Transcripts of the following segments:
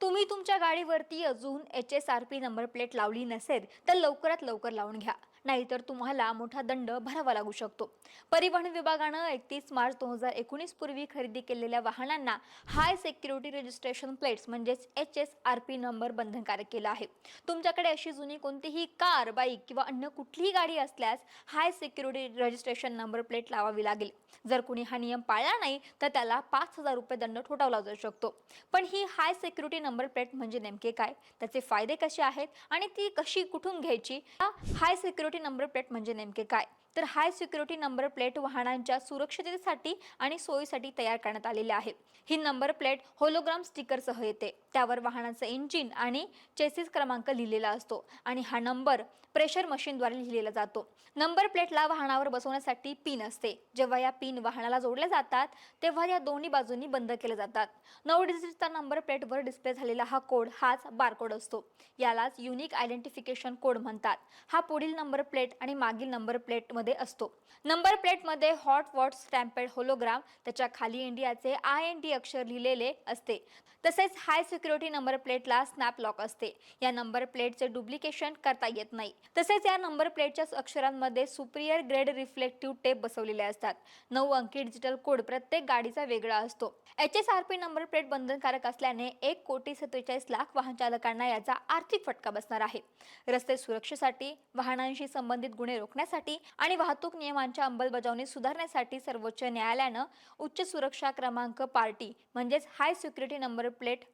तुम्ही तुमच्या गाडीवरती अजून H S R P number plate लावली नसेल तर लवकरात लवकर लावून घ्या. नाहीतर तुम्हाला मोठा दंड भरावा लागू शकतो. परिवहन विभागानं एकतीस मार्च दोन हजार एकोणीस पूर्वी खरेदी केलेल्या वाहनांना हाय सिक्युरिटी रजिस्ट्रेशन प्लेट्स म्हणजेच H S R P number बंधनकारक केला आहे. तुमच्याकडे अशी जुनी कोणतीही कार बाईक किंवा अन्य कुठलीही गाडी असल्यास high security registration number plate लावावी लागेल. जर कुणी हा नियम पाळला नाही तर त्याला पाच हजार रुपये दंड ठोठावला जाऊ शकतो. पण ही हाय सिक्युरिटी नंबर प्लेट म्हणजे नेमके काय? त्याचे फायदे कसे आहेत आणि ती कशी कुठून घ्यायची? हाय सिक्युरिटी नंबर प्लेट म्हणजे नेमके काय? तर हाय सिक्युरिटी नंबर प्लेट वाहनांच्या सुरक्षिततेसाठी आणि सोयीसाठी तयार करण्यात आलेली आहे. ही नंबर प्लेट होलोग्राम स्टिकरसह येते. त्यावर वाहनाचं इंजिन आणि चेसिस क्रमांक लिहिलेला असतो आणि हा नंबर प्रेशर मशीनद्वारे लिहिलेला जातो. नंबर प्लेटला वाहनावर बसवण्यासाठी पिन असते. जेव्हा या पिन वाहनाला जोडल्या जातात तेव्हा या दोन्ही बाजूंनी बंद केले जातात. नऊ डिजिटचा नंबर प्लेटवर डिस्प्ले झालेला हा कोड हाच बारकोड असतो. यालाच युनिक आयडेंटिफिकेशन कोड म्हणतात. हा पुढील नंबर प्लेट आणि मागील नंबर प्लेटमध्ये असतो. नंबर प्लेटमध्ये हॉट वॉट स्टॅम्पेड होलोग्राम त्याच्याखाली इंडियाचे आय एन डी अक्षर लिहिलेले असते. तसेच हाय सिक्युरिटी नंबर प्लेटला स्नॅप लॉक असते. या नंबर प्लेटचे डुप्लिकेशन करता येत नाही. तसेच या नंबर प्लेटच्या अक्षरांमध्ये सुप्रियर ग्रेड रिफ्लेक्टिव्ह टेप बसवलेले असतात. नऊ अंकी डिजिटल कोड प्रत्येक गाडीचा वेगळा असतो. H S R P number plate बंधनकारक असल्याने एक कोटी सत्तेचाळीस लाख वाहन चालकांना याचा आर्थिक फटका बसणार आहे. रस्ते सुरक्षेसाठी वाहनांशी संबंधित गुन्हे रोखण्यासाठी आणि वाहतूक नियमांच्या अंमलबजावणी सुधारण्यासाठी सर्वोच्च न्यायालयानं उच्च सुरक्षा क्रमांक पार्टी म्हणजेच हाय सिक्युरिटी नंबर प्लेट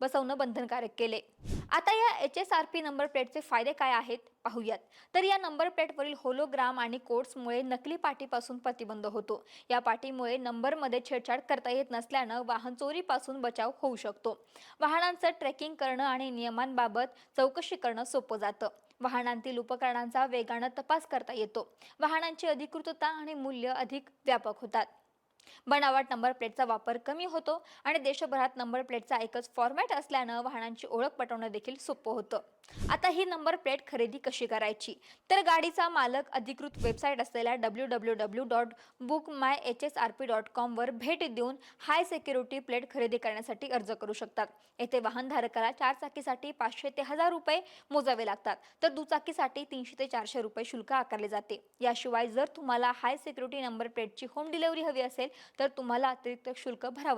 बसवणं बंधनकारक केले. आता या H S R P number प्लेटचे फायदे काय आहेत? पाहूयात. तर या नंबर प्लेटवरील होलोग्राम आणि कोड्समुळे नकली पाटीपासून प्रतिबंध होतो. या पाटीमुळे नंबरमध्ये छेडछाड करता येत नसल्यानं वाहन चोरीपासून बचाव होऊ शकतो. वाहनांचं ट्रेकिंग करणं आणि नियमांबाबत चौकशी करणं सोपं जातं. वाहनांतील उपकरणांचा वेगानं तपास करता येतो. वाहनांची अधिकृतता आणि मूल्य अधिक व्यापक होतात. बनावट नंबर प्लेटचा वापर कमी होतो आणि देशभरात नंबर प्लेटचा एकच फॉर्मॅट असल्यानं वाहनांची ओळख पटवणं देखील सोपं होतं. आता ही नंबर प्लेट खरेदी कशी करायची? तर गाडीचा मालक अधिकृत वेबसाईट असलेल्या W W W dot book my H S R P dot कॉमवर भेट देऊन हाय सिक्युरिटी प्लेट खरेदी करण्यासाठी अर्ज करू शकतात. येथे वाहनधारकाला चारचाकीसाठी पाचशे ते हजार रुपये मोजावे लागतात. तर दुचाकीसाठी तीनशे ते चारशे रुपये शुल्क आकारले जाते. याशिवाय जर तुम्हाला हाय सिक्युरिटी नंबर प्लेटची होम डिलिव्हरी हवी असेल तर तुम्हाला अतिरिक्त शुल्क भरावं